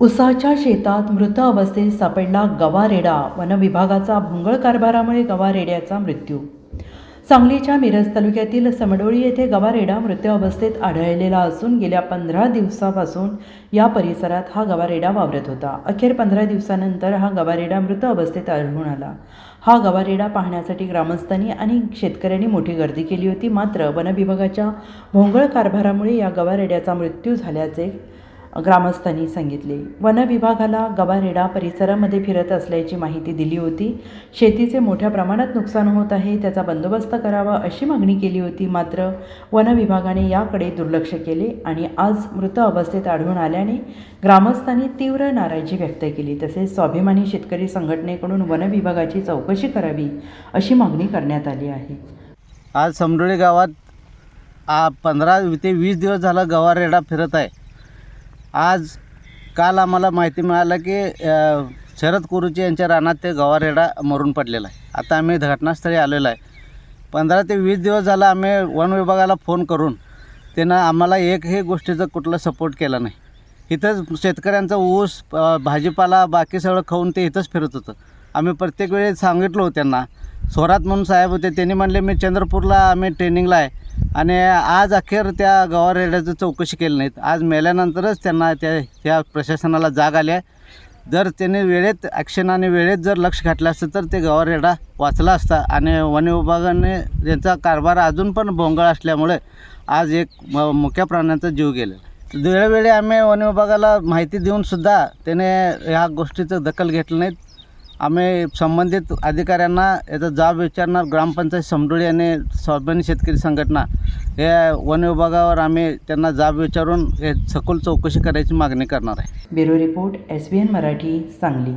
उसाच्या शेतात मृत अवस्थेत सापडला गवारेडा. वनविभागाचा भोंगळ कारभारामुळे गवारेड्याचा मृत्यू. सांगलीच्या मिरज तालुक्यातील समडोळी येथे गवारेडा मृत अवस्थेत आढळलेला असून गेल्या पंधरा दिवसापासून या परिसरात हा गवारेडा वावरत होता. अखेर पंधरा दिवसानंतर हा गवारेडा मृत अवस्थेत आढळून आला. हा गवारेडा पाहण्यासाठी ग्रामस्थांनी आणि शेतकऱ्यांनी मोठी गर्दी केली होती. मात्र वनविभागाच्या भोंगळ कारभारामुळे या गवारेड्याचा मृत्यू झाल्याचे ग्रामस्थांनी सांगितले. वन विभागाला गवारेडा परिसरामध्ये फिरत असल्याची माहिती दिली होती. शेतीचे मोठ्या प्रमाणात नुकसान होत आहे त्याचा बंदोबस्त करावा अशी मागणी केली होती. मात्र वन विभागाने याकडे दुर्लक्ष केले आणि आज मृत अवस्थेत आढळून आल्याने ग्रामस्थांनी तीव्र नाराजी व्यक्त केली. तसेच स्वाभिमानी शेतकरी संघटनेकडून वन विभागाची चौकशी करावी अशी मागणी करण्यात आली आहे. आज समडोळी गावात आ पंधरा ते वीस दिवस झाला गवारेडा फिरत आहे. आज काल आम्हाला माहिती मिळालं की शरद कुरुचे यांच्या रानात ते गवारेडा मरून पडलेला आहे. आता आम्ही घटनास्थळी आलेलो आहे. पंधरा ते वीस दिवस झाला आम्ही वन विभागाला फोन करून त्यानं आम्हाला एकही गोष्टीचं कुठलं सपोर्ट केला नाही. इथंच शेतकऱ्यांचा ऊस भाजीपाला बाकी सगळं खाऊन ते इथंच फिरत होतं. आम्ही प्रत्येक वेळी सांगितलो त्यांना स्वरात म्हणून साहेब होते त्यांनी म्हणले मी चंद्रपूरला आम्ही ट्रेनिंगला आहे. आणि आज अखेर त्या गवार रेड्याचं चौकशी केली नाहीत. आज मेल्यानंतरच त्यांना त्या त्या प्रशासनाला जाग आल्या जर त्यांनी वेळेत ॲक्शन आणि वेळेत जर लक्ष घातलं असतं तर ते गवार रेडा वाचला असता. आणि वन विभागाने त्यांचा कारभार अजून पण भोंगळ असल्यामुळे आज एक म मुक्या प्राण्यांचा जीव गेला. वेळोवेळी आम्ही वन विभागाला माहिती देऊनसुद्धा त्याने ह्या गोष्टीचं दखल घेतलं नाहीत. आम्ही संबंधित अधिकाऱ्यांना याचा जाब विचारणार. ग्रामपंचायत समडोळी आणि स्वाभिमानी शेतकरी संघटना या वन विभागावर आम्ही त्यांना जाब विचारून हे सखोल चौकशी करायची मागणी करणार आहे. Bureau report S B N Marathi Sangli.